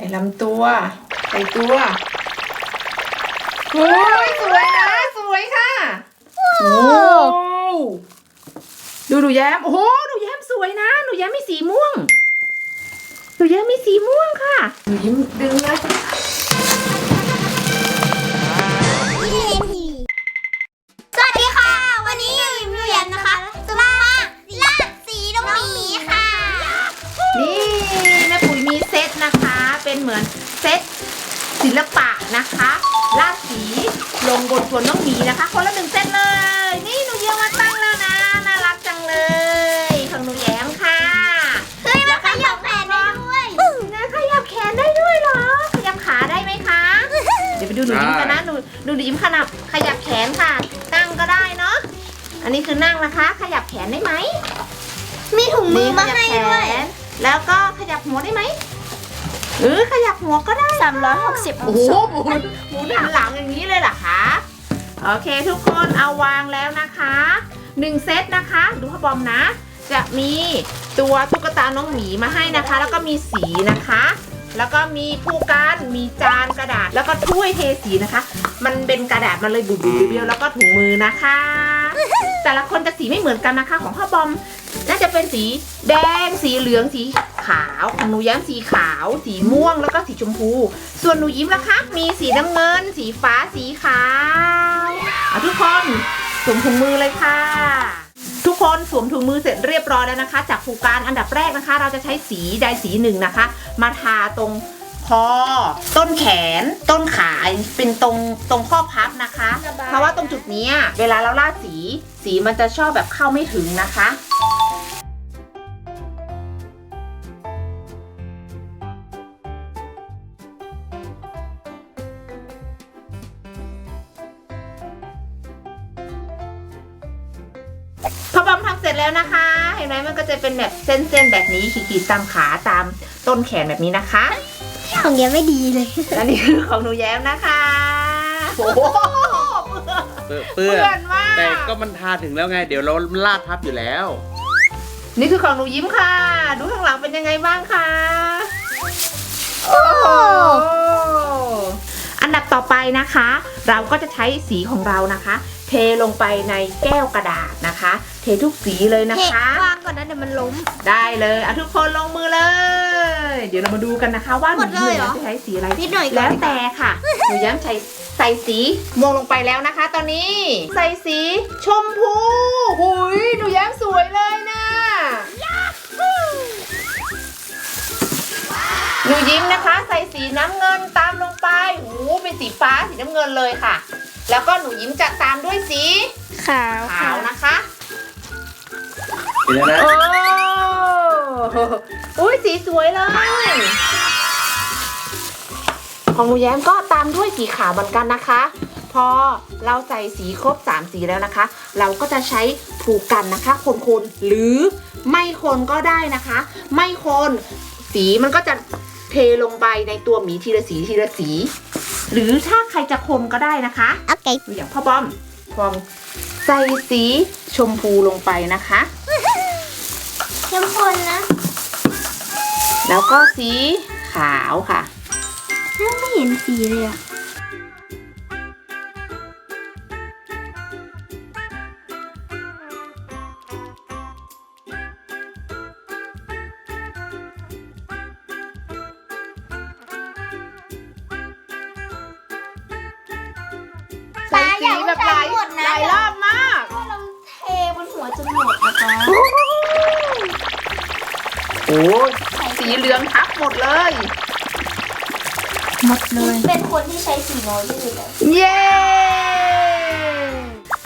ใส่ลำตัว ใส่ตัวโอ้ยสวยนะ สวยค่ะโอ้ดูหนูแย้ม โอ้โหหนูแย้มสวยนะหนูแย้มมีสีม่วงหนูแย้มมีสีม่วงค่ะหนูยิ้มดึงเลยส อนเซตศิลปะนะคะลาดสีลงบนตัวน้องหมีนะคะ คนละหนึ่งเซตเลย นี่หนูเยี่ยมมาตั้งแล้วนะน่ารักจังเลยของหนูแย้มค่ะเฮ้ยมันขยับแขนได้ด้วยนะขยับแขนได้ด้วยเหรอขยับขาได้ไหมคะ เดี๋ยวไปดูหนูยิ้มกันนะหนูดูหนูยิ้มขนับขยับแขนค่ะนั่งก็ได้เนาะอันนี้คือนั่งนะคะ ขยับแขนได้ไหมมีถุงมือมาให้ขยับด้วยแขนแล้วก็ขยับหัวได้ไหม เออขยับหัวก็ได้360โอ้โหหมุนหมุนหันหลังอย่างนี้เลยเหรอคะโอเคทุกคนเอาวางแล้วนะคะหนึ่งเซตนะคะ ดูพ่อบอมนะ จะมีตัวตุ๊กตาน้องหมีมาให้นะคะ แล้วก็มีสีนะคะ แล้วก็มีผู้การมีจานกระดาษ แล้วก็ถ้วยเทสีนะคะ มันเป็นกระดาษมันเลยบุบๆเบี้ยวๆแล้วก็ถุงมือนะคะ แต่ละคนจะสีไม่เหมือนกันนะคะ ของพ่อบอมน่า จะเป็นสีแดง สีเหลือง สีขาว ของหนูย้มสีขาว สีม่วง แล้วก็สีชมพู ส่วนหนูยิ้มล่ะคะ มีสีน้ำเงิน สีฟ้า สีขาวเอาทุกคนสวมถุงมือเลยค่ะ ทุกคนสวมถุงมือเสร็จเรียบร้อยแล้วนะคะ จากภูการอันดับแรกนะคะ เราจะใช้สีใดสีหนึ่งนะคะ มาทาตรงคอต้นแขนต้นขาเป็นตรงตรงข้อพับนะคะ เพราะว่าตรงจุดนี้เวลาเราลาดสี สีมันจะชอบแบบเข้าไม่ถึงนะคะพอบอมทำเสร็จแล้วนะคะ เห็นไหมมันก็จะเป็นแบบเส้นๆแบบนี้ขีดๆตามขาตามต้นแขนแบบนี้นะคะ ของเนี้ยไม่ดีเลย อันนี้คือของหนูแย้มนะคะโอ้โห เปื้อนเปื้เปื้ออนนมาก แต่ก็มันทาถึงแล้วไง เดี๋ยวเราลาดทับอยู่แล้ว นี่คือของหนูยิ้มค่ะ ดูข้างหลังเป็นยังไงบ้างคะโอ้โหอันดับต่อไปนะคะ เราก็จะใช้สีของเรานะคะ เทลงไปในแก้วกระดาษนะคะ เททุกสีเลยนะเห็ดคะ วางก่อนนะเดี๋ยวมันล้ม ได้เลยเอาทุกคนลงมือเลย เดี๋ยวเรามาดูกันนะคะ ว่าหหมนูดเลยเหรอ จะใช้สีอะไร นิดหน่อยก่อน แล้วแต่ค่ะ หนูย้ำใส่ ใส่สีม่วงลงไปแล้วนะคะ ตอนนี้ ใส่สีชมพูหุยหนูย้ำสวยเลยนะหนูยิ้มนะคะ ใส่สีน้ำเงินตามลงไปหูเป็นสีฟ้าสีน้ำเงินเลยค่ะ แล้วก็หนูยิ้มจะตามด้วยสีขาวขาวนะคะเดี๋ยวนะโอ้อุ้ยสีสวยเลย ของหนูแย้มก็ตามด้วยสีขาวเหมือนกันนะคะ พอเราใส่สีครบ 3 สีแล้วนะคะ เราก็จะใช้ผูกกันนะคะ คนๆหรือไม่คนก็ได้นะคะ ไม่คนสีมันก็จะเทลงไปในตัวหมีทีละสีทีละสี หรือถ้าใครจะคนก็ได้นะคะโอเคดูอย่างพ่อบอมพอมใส่สีชมพูลงไปนะคะเข้มข้นนะ แล้วก็สีขาวค่ะ ไม่เห็นสีเลยอะใส่สีแบบหลายหมดนะหลายรอบมากถ้าเราเทบนหัวจนหมดนะคะโอ้สีเหลืองทับหมดเลย หมดเลย เป็นคนที่ใช้สีน้อยที่สุดเลยเย้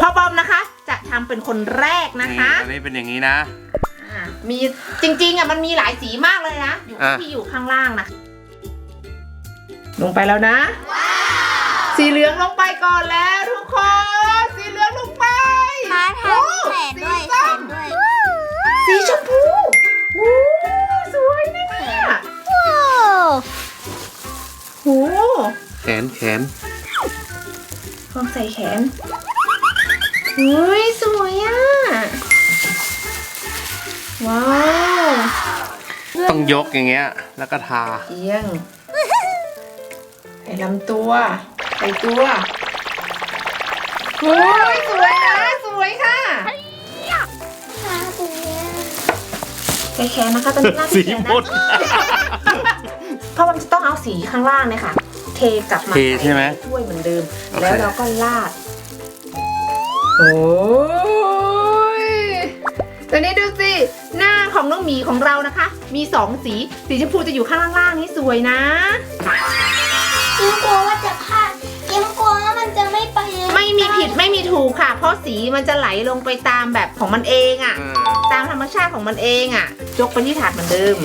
พ่อบอมนะคะ จะทำเป็นคนแรกนะนี่คะ อันนี้เป็นอย่างนี้นะ อ่ามีจริงๆอะมันมีหลายสีมากเลยนะ อยู่อะ ที่อยู่ข้างล่างนะ ลงไปแล้วนะ สีเหลืองลงไปก่อนแล้วทุกคน สีเหลืองลงไปมาทาโอ้แขนด้วยสีแขส้มนด้วย สีชมพู โหแขนแขนพร้อมใส่แขนอุ้ยสวยอะ ว้าวต้องยกอย่างเงี้ย แล้วก็ทาเอียงใส่ลำตัวใส่ตัวโอ้ยสวยนะ สวยค่ะมาตรงเนี้ยใส่แขนนะคะตอนนี้ลาดสีที่แขนหมดนะ เพราะมันจะต้องเอาสีข้างล่างเนี่ยค่ะ เทกลับมาเทใช่ไหมถ้วยเหมือนเดิม โอเค แล้วเราก็ลาด โอ้ยตอนนี้ดูสิ หน้าของน้องหมีของเรานะคะ มีสองสี สีชมพูจะอยู่ข้างล่างๆนี่สวยนะ ยิ้มกลัวว่าจะพลาดยิ้มกลัวว่ามันจะไม่ไปไม่มีผิดไม่มีถูกค่ะ เพราะสีมันจะไหลลงไปตามแบบของมันเองอะ่ะ ตามธรรมชาติของมันเองอะ่ะ ยกไปที่ถาดเหมือนเดิม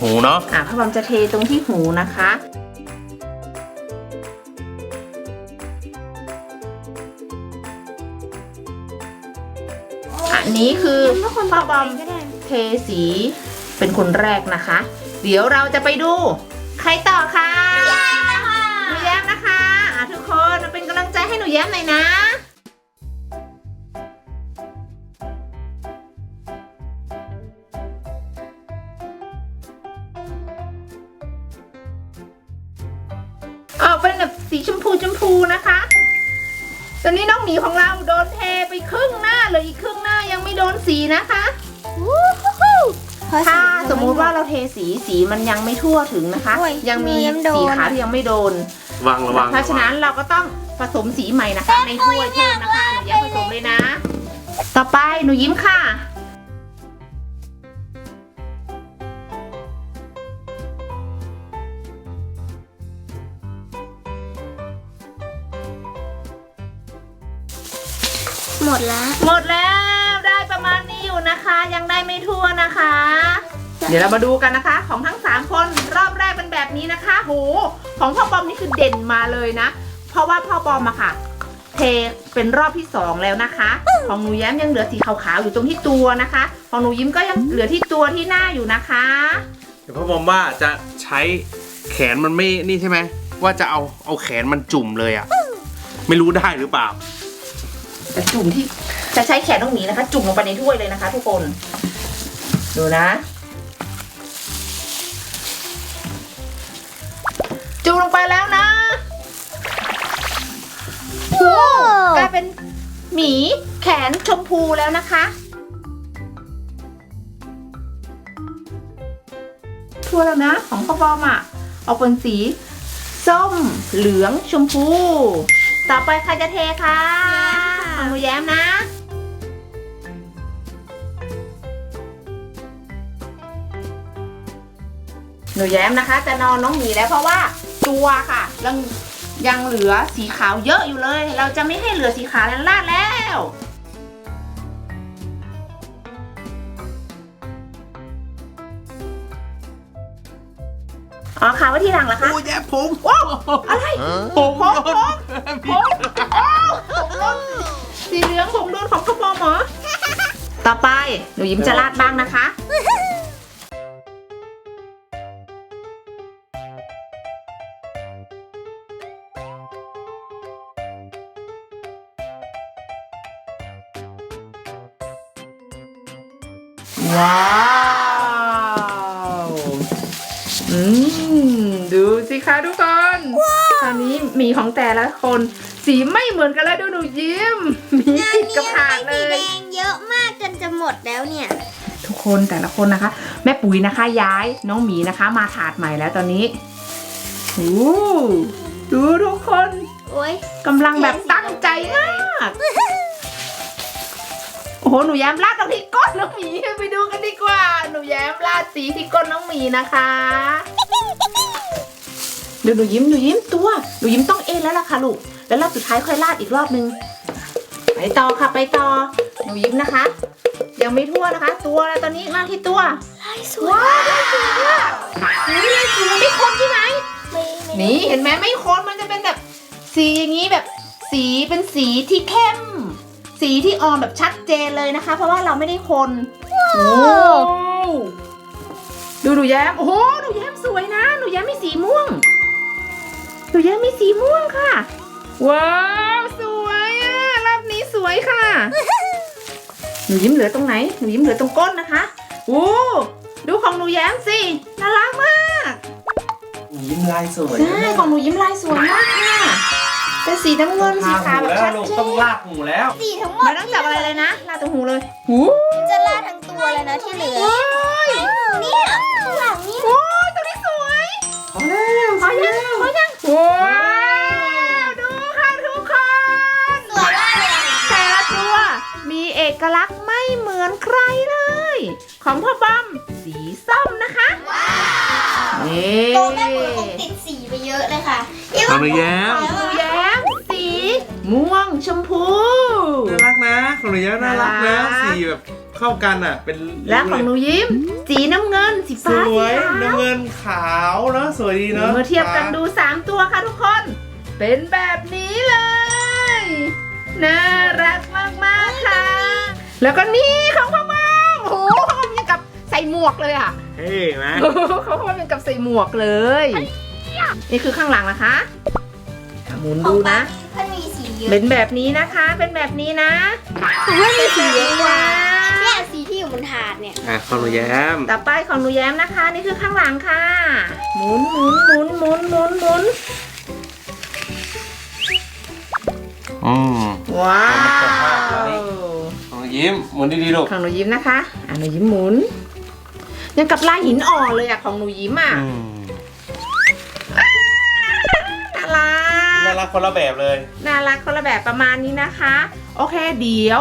หูเนาะอะพ่อบอมจะเทตรงที่หูนะคะอันนี้คือพ่อบอมก็ได้เทสีเป็นคนแรกนะคะ เดี๋ยวเราจะไปดู ใครต่อคะหนูแย้มนะคะอะทุกคนมาเป็นกำลังใจให้หนูแย้มหน่อยนะ อนนี้น้องหมีของเราโดนเทไปครึ่งหน้าเหลยอีกครึ่งหน้ายังไม่โดนสีนะคะถ้าสมมุติว่าเราเทสีสีมันยังไม่ทั่วถึงนะคะ ยังมีสีขาวที่ยังไม่โดนวางระวังเพราะฉะนั้นเราก็ต้องผสมสีใหม่นะคะ ในถ้วยเพิ่มนะคะหนูแย้มผสมเลยนะ ต่อไปหนูยิ้มค่ะ ได้ไม่ทั่วนะคะ เดี๋ยวเรามาดูกันนะคะ ของทั้ง 3 คนรอบแรกเป็นแบบนี้นะคะโหของพ่อบอมนี่คือเด่นมาเลยนะ เพราะว่าพ่อบอมอะค่ะ เทเป็นรอบที่ 2 แล้วนะคะ ของหนูแย้มยังเหลือสีขาวๆอยู่ตรงที่ตัวนะคะ ของหนูยิ้มก็ยังเหลือที่ตัวที่หน้าอยู่นะคะ เดี๋ยวพ่อบอกว่าจะใช้แขนมันไม่นี่ใช่ไหมว่าจะเอาเอาแขนมันจุ่มเลยอะไม่รู้ได้หรือเปล่า แต่จุ่มที่จะใช้แขนน้องหมีนะคะ จุ่มลงไปในถ้วยเลยนะคะ ทุกคน ดูนะ จุ่มลงไปแล้วนะโอ้กลายเป็นหมีแขนชมพูแล้วนะคะทั่วแล้วนะ ของพ่อบอมอะ เอาเป็นสี ส้มเหลืองชมพู ต่อไปใครจะเทคะของหนูแย้มนะ นูแย้มนะคะ จะนอนน้องหมีแล้วเพราะว่าตัวค่ะยังยังเหลือสีขาวเยอะอยู่เลย เราจะไม่ให้เหลือสีขาวแล้วลาดแล้วอ๋อค่ะไว่าทีหลังเหรอคะ โอ้ยแย่ผมว้าวอะไรผมผมโดนผมผมโดนสีเหลืองผมโดนของพ่อบอมเหรอ ต่อไปหนูยิ้มจะลาดบ้างนะคะ ว้าวอืมดูสิคะทุกคนตอนนี้หมีของแต่ละคนสีไม่เหมือนกันแล้วดูหนูยิ้มมีติดกับถาดเลสีแดยงเยอะมากจนจะหมดแล้วเนี่ย ทุกคนแต่ละคนนะคะ แม่ปุ๋ยนะคะ ย้ายน้องหมีนะคะ มาถาดใหม่แล้วตอนนี้โอ้ดูทุกคนโอ้ยกำลังแบบตั้งใจมาก โอ้โห หนูแย้มราดตรงที่ก้นน้องหมีไปดูกันดีกว่า หนูแย้มราดสีที่ก้นน้องหมีนะคะเดี๋ยวหนูยิ้มหนูยิ้มตัวหนูยิ้มต้องเอ็นแล้วล่ะค่ะลูก แล้วรอบสุดท้ายค่อยราดอีกรอบนึง ไปต่อค่ะไปต่อ หนูยิ้มนะคะ ยังไม่ทั่วนะคะ ตัวแล้วตอนนี้มาที่ตัวลายสวยว้าวได้สวยอะนี่เลยสีมันไม่คมใช่ไหมไม่ไม่นี่เห็นไหมไม่โคนมันจะเป็นแบบสีอย่างนี้แบบสีเป็นสีที่เข้ม สีที่ออมแบบชัดเจนเลยนะคะ เพราะว่าเราไม่ได้คนโอ้ดูหนูแย้มโอ้โหหนูแย้มสวยนะ หนูแย้มมีสีม่วงหนูแย้มมีสีม่วงค่ะ ว้าวสวยอะรอบนี้สวยค่ะ หนูยิ้มเหลือตรงไหนหนูยิ้มเหลือตรงก้นนะคะโอ้ดูของหนูแย้มสิน่ารักมากยิ้มลายสวยใช่ของหนูยิ้มลายสวยมากค่ะ เป็นสีน้ำเงินสีขาวแบบชัดลูกเจต้องนลากหูแล้ว สีทั้งหมไม่ดต้องจับอะไรเลยนะลาดตรงหูเลยหูจะลาดทั้งตัวเลยนะที่เหลือโอ้ยเนี่ยข้างหลังนี่โอ้ยตัวนี้สวยพอแล้วพอยังพอยังว้าวดูค่ะทุกคนสวยมากเลยแต่ละตัวมีเอกลักษณ์ไม่เหมือนใครเลย ของพ่อบอมสีส้มนะคะนี่โตแม่ปุ๋ยคงติดสีไปเยอะเลยค่ะอีของหนูแย้มของหนูแย้มสี ม่วงชมพู น่ารักนะของหนูแย้มน่ารักนะน่ารัก สีแบบเข้ากันอะ เป็นและของหนูยิ้ม สีน้ำเงินสีสฟ้าวยสีขาวน้ำเงินขาวเนาะสวยดีเนาะเมื่อเทียบกันดู 3 ตัวค่ะทุกคน เป็นแบบนี้เลย น่ารักมากๆค่ะ แล้วก็นี่ของพ่อบอมโอ้โหพ่อบอมยังกับใส่หมวกเลยอะ เฮ้ยไหมโอ้โหเขาพ่อบอมยังกับใส่หมวกเลย นี่คือข้างหลังนะคะอะหมุนดูนะมันมีสี เยอะเป็นแบบนี้นะคะ เป็นแบบนี้นะไม่มีสีเยอะกว่าเนี่ยสีที่อยู่บนถาดเนี่ยอะของหนูแย้มต่อไปของหนูแย้มนะคะ นี่คือข้างหลังค่ะ หมุนหมุนหมุนหมุนหมุนหมุนอืมว้าของหนูวของหนูยิ้มหมุนดีๆลูกของหนูยิ้มนะคะอะหนูยิ้มหมุนยังกับลายหินอ่อนเลยอะของหนูยิ้มอะอืม น่ากรักคนละแบบเลย น่ารักคนละแบบประมาณนี้นะคะ โอเคเดี๋ยว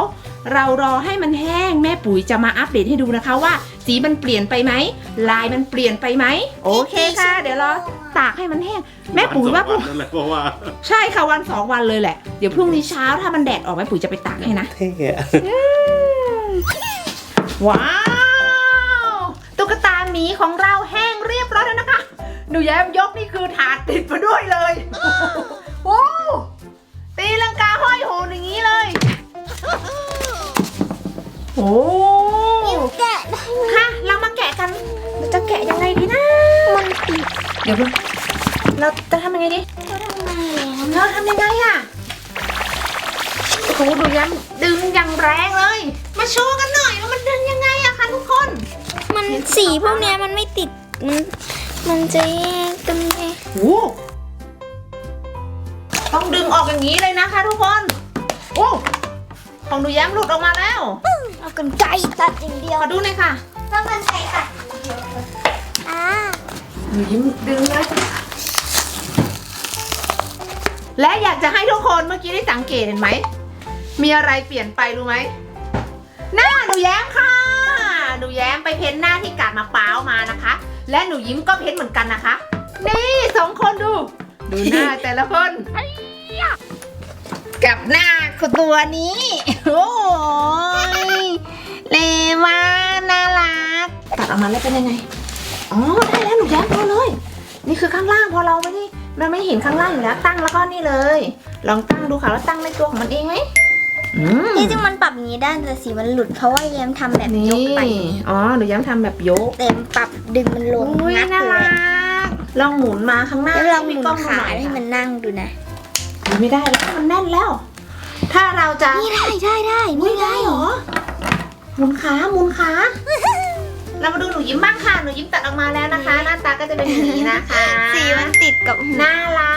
เรารอให้มันแห้งแม่ปุ๋ยจะมาอัปเดตให้ดูนะคะว่า สีมันเปลี่ยนไปไหมลายมันเปลี่ยนไปไหมโอเคค่ะ เดี๋ยวรอตากให้มันแห้งแม่ปุ๋ยว่านสองนนั่นแหละเพราะว่าใช่ค่ะวันสองวันเลยแหละเดี๋ยวพรุ่งนี้เช้าถ้ามันแดดออกแม่ปุ๋ยจะไปตากให้นะเท่อะว้าวตุ๊กตาหมีของเราแห้งเรียบร้อยแล้วนะคะหนูแย้มยกนี่คือถาดติดมาด้วยเลย โอ้แกะได้ไหมค่ะเรามาแกะกันเราจะแกะยังไงดีนะ มันติดเดี๋ยวเราจะทำยังไงดีก็ทำไมแล้วเราทำยังไงอะโอ้โหดูยันดึงอย่างแรงเลย มาโชว์กันหน่อยว่ามันดึงยังไงอะคะทุกคน มันสีพวกเนี้ยมันไม่ติด มันมันจะแยกกันไงโอ้ต้องดึงออกอย่างนี้เลยนะคะทุกคน โอ้ ของดูแย้มหลุดออกมาแล้วเอากันไกรตัดอย่างเดียวขอดูหน่อยค่ะต้องกันไกรตัดอย่างเดียวอ่าหนูยิ้มดึงเลยและอยากจะให้ทุกคนเมื่อกี้ได้สังเกตเห็นไหม มีอะไรเปลี่ยนไปรู้ไหม หน้าหนูแย้มค่ะ หนูแย้มไปเพ้นหน้าที่กาดมะพร้าวมานะคะ และหนูยิ้มก็เพ้นเหมือนกันนะคะ นี่สองคนดู ดูหน้าแต่ละคน กับหน้าคือตัวนี้ โอ้ยเลว่าน่ารัก ตัดออกมาแล้วเป็นยังไง อ๋อ ได้แล้วหนูแย้มพอเลย นี่คือข้างล่างพอเราไม่ได้มันไม่เห็นข้างล่างอยู่แล้วตั้งแล้วก็นี่เลย ลองตั้งดูค่ะว่าตั้งในตัวของมันเองไหมอืมจริงๆมันปรับอย่างนี้ได้แต่สีมันหลุดเพราะว่าแยมทำแบบนี่ยกไป อ๋อหนูแย้มทำแบบยก เต็มปรับดึงมันลงอุ้ยงัดน่าเลรัยกลองหมุนมาข้างหน้าแล้วเราหให้มุพี่ก้องนดูขาหน่อยให้ค่ะมันนั่งดูนะ ไม่ได้แล้วมันแน่นแล้ว ถ้าเราจะนี่ได้ได้ได้ไม่ได้เหรอหมุนขาหมุนขาเรามาดูหนูยิ้มบ้างค่ะ หนูยิ้มตัดออกมาแล้วนะคะ หน้าตาก็จะเป็นอย่างนี้นะคะ สีมันติดกับหัวน่ารั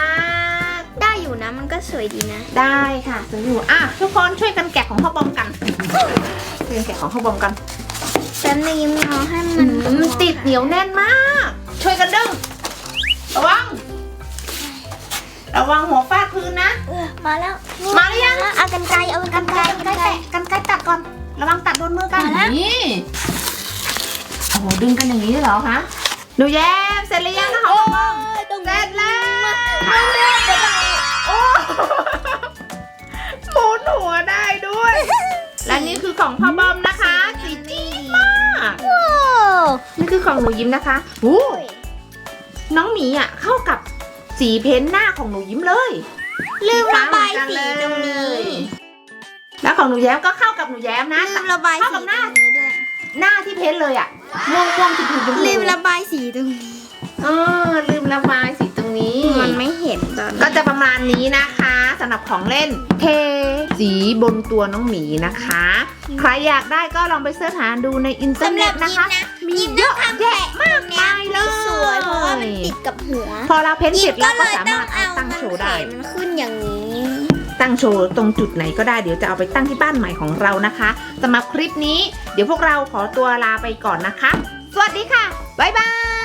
ก ได้อยู่นะ มันก็สวยดีนะ ได้ค่ะสวยอยู่ อะทุกคนช่วยกันแกะของพ่อบอมกันช่วยกันแกะของพ่อบอมกันแป๊บนึงยิ้มเอาให้อืมันมติดเหนียวแน่นมาก ช่วยกันดึง ระวัง ระวังหัวฟาดพื้นนะ เออมาแล้วมาหรือยัง เอากันไกลเอากันไกลกันไกลแตะกันไกลตัดก่อน ระวังตัดโดนมือกันมาแล้วนี่โอ้โหดึงกันอย่างนี้เลยเหรอคะหนูแย้มเสร็จหรือยังนะคะพ่อบอมเสร็จแล้วโอ้หมุนหัวได้ด้วย และนี่คือของพ่อบอมนะคะสีจี๊ดมากโอ้นี่คือของหนูยิ้มนะคะโอ้น้องหมีอะเข้ากับ สีเพ้นท์หน้าของหนูยิ้มเลยลืมระบายเหมือนสีกันตรงนี้ แล้วของหนูแย้มก็เข้ากับหนูแย้มนะลืมระบายเข้าสีกับตหรน้างนี้ด้วยหน้าที่เพ้นท์เลยอะม่วงม่วงๆชมพูชมพูลืมระบายสีตรงนี้อเออลืมระบายสีตรงนี้ มันไม่เห็นตอนนี้ก็จะประมาณนี้นะคะ สำหรับของเล่นเทสีบนตัวน้องหมีนะคะ ใครอยากได้ก็ลองไปเสิร์ชหาดูในอินเทอร์สำหเน็รัตบนะยิ้มคะนะมียิ้มเยต้องอะทำแผลแยะมากตรงเนี้ยมายเลไม่ยสวยเพราะว่ามันติดกับหัว พอเราเพ้นเสร็จเราก็ยิ้สามารถเอาตั้งโชว์ได้มันขึ้นอย่างนี้ ตั้งโชว์ตรงจุดไหนก็ได้เดี๋ยวจะเอาไปตั้งที่บ้านใหม่ของเรานะคะสำหรับคลิปนี้ เดี๋ยวพวกเราขอตัวลาไปก่อนนะคะ สวัสดีค่ะบ๊ายบาย